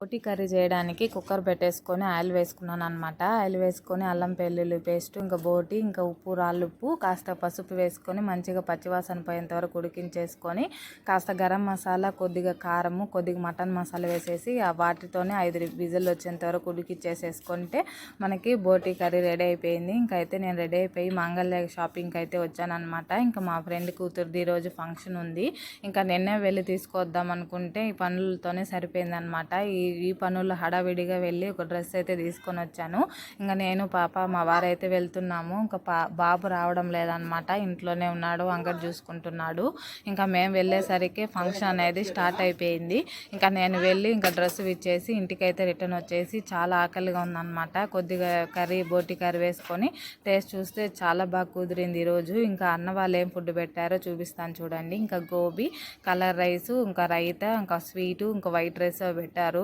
రోటీ curry చేయడానికి cooker పెట్టేసుకొని oil వేసుకున్నాను అనమాట ఆయిల్ వేసుకొని అల్లం పెల్లుల్లి పేస్ట్ ఇంకా బోటి ఇంకా ఉప్పు రాళ్ళుప్పు కాస్త పసుపు వేసుకొని మంచిగా పచ్చివాసన పోయేంత వరకు ఉడికించేసుకొని కాస్త గరం మసాలా కొద్దిగా కారము కొద్దిగా మటన్ మసాలా వేసేసి ఆ వాటితోనే ఐదు విజిల్ వచ్చేంత వరకు ఉడికిచ్చేసేసుకుంటే మనకి బోటి కర్రీ రెడీ అయిపోయింది. ఇంకా అయితే నేను రెడీ అయిపోయి మంగళ్య షాపింగ్కి అయితే వచ్చానమాట ఇంకా మా ఫ్రెండ్ కూతురుది ఈరోజు ఫంక్షన్ ఉంది. ఇంకా నిన్నే వెళ్ళి తీసుకొద్దాం అనుకుంటే ఈ పనులతోనే సరిపోయిందనమాట ఈ ఈ పనుల్లో హడావిడిగా వెళ్ళి ఒక డ్రెస్ అయితే తీసుకొని వచ్చాను. ఇంకా నేను పాప మా వారైతే వెళ్తున్నాము. ఇంకా పా బాబు రావడం లేదనమాట ఇంట్లోనే ఉన్నాడు అంగడి చూసుకుంటున్నాడు. ఇంకా మేము వెళ్ళేసరికి ఫంక్షన్ అనేది స్టార్ట్ అయిపోయింది. ఇంకా నేను వెళ్ళి ఇంకా డ్రెస్ ఇచ్చేసి ఇంటికైతే రిటర్న్ వచ్చేసి చాలా ఆకలిగా ఉందన్నమాట. కొద్దిగా కర్రీ బోటి కర్రీ వేసుకొని టేస్ట్ చూస్తే చాలా బాగా కుదిరింది ఈరోజు. ఇంకా అన్న వాళ్ళు ఏం ఫుడ్ పెట్టారో చూపిస్తాను చూడండి. ఇంకా గోబీ కలర్ రైస్ ఇంకా రైతా ఇంకా స్వీటు ఇంకా వైట్ రైస్ పెట్టారు.